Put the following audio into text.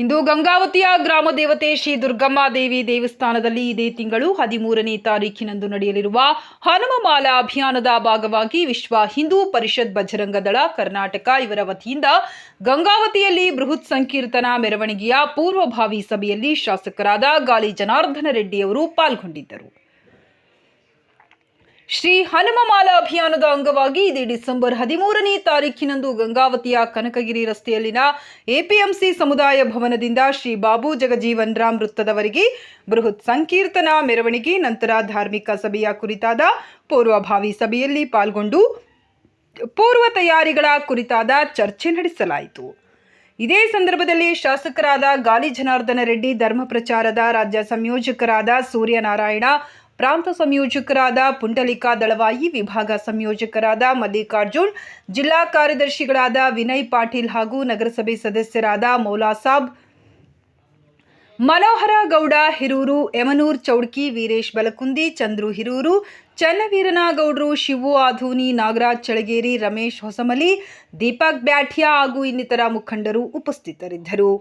ಗಂಗಾವತಿಯ ಗ್ರಾಮ ದೇವತೆ ಶ್ರೀ ದುರ್ಗಮ್ಮ ದೇವಿ ದೇವಸ್ಥಾನದಲ್ಲಿ ಇದೇ ತಿಂಗಳು ಹದಿಮೂರನೇ ತಾರೀಖಿನಂದು ನಡೆಯಲಿರುವ ಹನುಮಮಾಲಾ ಅಭಿಯಾನದ ಭಾಗವಾಗಿ ವಿಶ್ವ ಹಿಂದೂ ಪರಿಷತ್ ಬಜರಂಗ ದಳ ಕರ್ನಾಟಕ ಇವರ ವತಿಯಿಂದ ಗಂಗಾವತಿಯಲ್ಲಿ ಬೃಹತ್ ಸಂಕೀರ್ತನ ಮೆರವಣಿಗೆಯ ಪೂರ್ವಭಾವಿ ಸಭೆಯಲ್ಲಿ ಶಾಸಕರಾದ ಗಾಲಿ ಜನಾರ್ದನ ರೆಡ್ಡಿಯವರು ಪಾಲ್ಗೊಂಡಿದ್ದರು. ಶ್ರೀ ಹನುಮಮಾಲಾ ಅಭಿಯಾನದ ಅಂಗವಾಗಿ ಇದೇ ಡಿಸೆಂಬರ್ ಹದಿಮೂರನೇ ತಾರೀಖಿನಂದು ಗಂಗಾವತಿಯ ಕನಕಗಿರಿ ರಸ್ತೆಯಲ್ಲಿನ ಎಪಿಎಂಸಿ ಸಮುದಾಯ ಭವನದಿಂದ ಶ್ರೀ ಬಾಬು ಜಗಜೀವನ್ ರಾಮ್ ವೃತ್ತದವರೆಗೆ ಬೃಹತ್ ಸಂಕೀರ್ತನ ಮೆರವಣಿಗೆ, ನಂತರ ಧಾರ್ಮಿಕ ಸಭೆಯ ಕುರಿತಾದ ಪೂರ್ವಭಾವಿ ಸಭೆಯಲ್ಲಿ ಪಾಲ್ಗೊಂಡು ಪೂರ್ವ ತಯಾರಿಗಳ ಕುರಿತಾದ ಚರ್ಚೆ ನಡೆಸಲಾಯಿತು. ಇದೇ ಸಂದರ್ಭದಲ್ಲಿ ಶಾಸಕರಾದ ಗಾಲಿ ಜನಾರ್ದನ ರೆಡ್ಡಿ, ಧರ್ಮ ಪ್ರಚಾರದ ರಾಜ್ಯ ಸಂಯೋಜಕರಾದ ಸೂರ್ಯನಾರಾಯಣ ಪ್ರಾಂತ ಸಂಯೋಜಕರಾದ ಪುಂಡಲಿಕಾ ದಳವಾಯಿ, ವಿಭಾಗ ಸಂಯೋಜಕರಾದ ಮಲ್ಲಿಕಾರ್ಜುನ್, ಜಿಲ್ಲಾ ಕಾರ್ಯದರ್ಶಿಗಳಾದ ವಿನಯ್ ಪಾಟೀಲ್ ಹಾಗೂ ನಗರಸಭೆ ಸದಸ್ಯರಾದ ಮೌಲಾಸಾಬ್ ಮನೋಹರ ಗೌಡ, ಹಿರೂರು, ಯಮನೂರ್ ಚೌಡ್ಕಿ, ವೀರೇಶ್ ಬಲಕುಂದಿ, ಚಂದ್ರು ಹಿರೂರು, ಚನ್ನವೀರನಗೌಡರು, ಶಿವು ಆಧೂನಿ, ನಾಗರಾಜ್ ಚಳಗೇರಿ ರಮೇಶ್ ಹೊಸಮಲಿ, ದೀಪಕ್ ಬ್ಯಾಠಿಯಾ ಹಾಗೂ ಇನ್ನಿತರ ಮುಖಂಡರು ಉಪಸ್ಥಿತರಿದ್ದರು.